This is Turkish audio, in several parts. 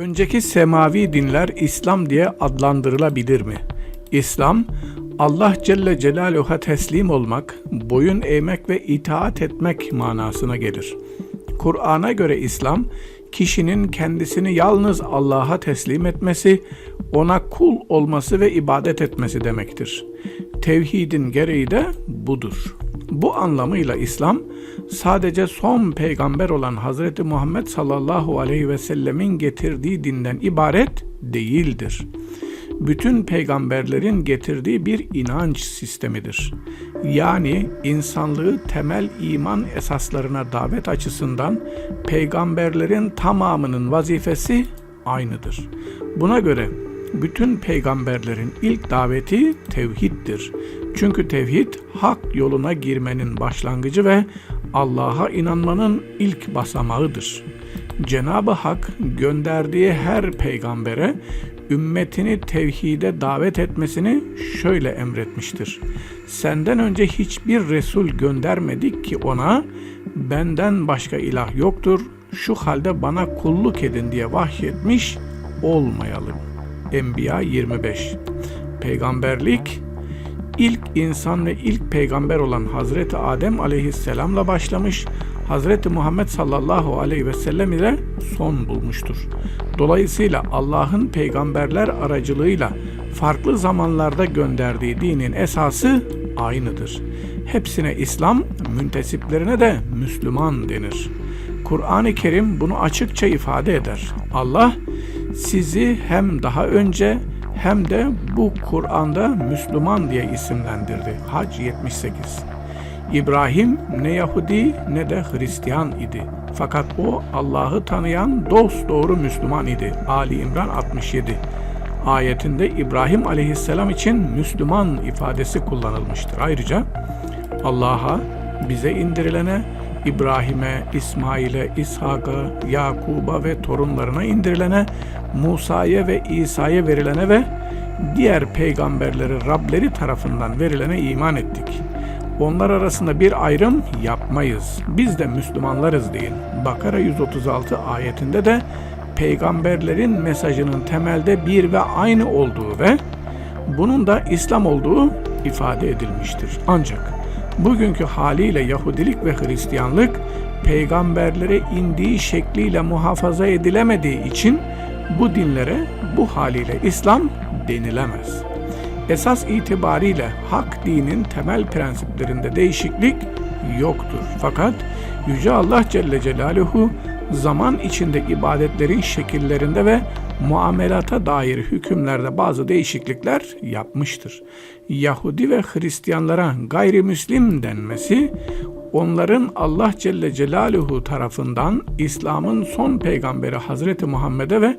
Önceki semavi dinler İslam diye adlandırılabilir mi? İslam, Allah Celle Celaluhu'ya teslim olmak, boyun eğmek ve itaat etmek manasına gelir. Kur'an'a göre İslam, kişinin kendisini yalnız Allah'a teslim etmesi, ona kul olması ve ibadet etmesi demektir. Tevhidin gereği de budur. Bu anlamıyla İslam sadece son peygamber olan Hazreti Muhammed sallallahu aleyhi ve sellemin getirdiği dinden ibaret değildir. Bütün peygamberlerin getirdiği bir inanç sistemidir. Yani insanlığı temel iman esaslarına davet açısından peygamberlerin tamamının vazifesi aynıdır. Buna göre bütün peygamberlerin ilk daveti tevhiddir. Çünkü tevhid hak yoluna girmenin başlangıcı ve Allah'a inanmanın ilk basamağıdır. Cenab-ı Hak gönderdiği her peygambere ümmetini tevhide davet etmesini şöyle emretmiştir. Senden önce hiçbir Resul göndermedik ki ona benden başka ilah yoktur, şu halde bana kulluk edin diye vahyetmiş olmayalım. Enbiya 25 Peygamberlik ilk insan ve ilk peygamber olan Hazreti Adem aleyhisselamla başlamış, Hazreti Muhammed sallallahu aleyhi ve sellem ile son bulmuştur. Dolayısıyla Allah'ın peygamberler aracılığıyla farklı zamanlarda gönderdiği dinin esası aynıdır. Hepsine İslam, müntesiplerine de Müslüman denir. Kur'an-ı Kerim bunu açıkça ifade eder. Allah sizi hem daha önce hem de bu Kur'an'da Müslüman diye isimlendirdi. Hac 78. İbrahim ne Yahudi ne de Hristiyan idi. Fakat o Allah'ı tanıyan dost doğru Müslüman idi. Ali İmran 67. Ayetinde İbrahim aleyhisselam için Müslüman ifadesi kullanılmıştır. Ayrıca Allah'a, bize indirilene, İbrahim'e, İsmail'e, İshak'a, Yakub'a ve torunlarına indirilene, Musa'ya ve İsa'ya verilene ve diğer peygamberleri Rableri tarafından verilene iman ettik. Onlar arasında bir ayrım yapmayız. Biz de Müslümanlarız deyin. Bakara 136 ayetinde de peygamberlerin mesajının temelde bir ve aynı olduğu ve bunun da İslam olduğu ifade edilmiştir. Ancak bugünkü haliyle Yahudilik ve Hristiyanlık peygamberlere indiği şekliyle muhafaza edilemediği için bu dinlere bu haliyle İslam denilemez. Esas itibariyle hak dinin temel prensiplerinde değişiklik yoktur. Fakat Yüce Allah Celle Celaluhu zaman içinde ibadetlerin şekillerinde ve muamelata dair hükümlerde bazı değişiklikler yapmıştır. Yahudi ve Hristiyanlara gayrimüslim denmesi, onların Allah Celle Celaluhu tarafından İslam'ın son peygamberi Hazreti Muhammed'e ve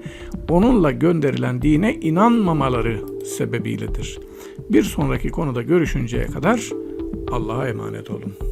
onunla gönderilen dine inanmamaları sebebiyledir. Bir sonraki konuda görüşünceye kadar Allah'a emanet olun.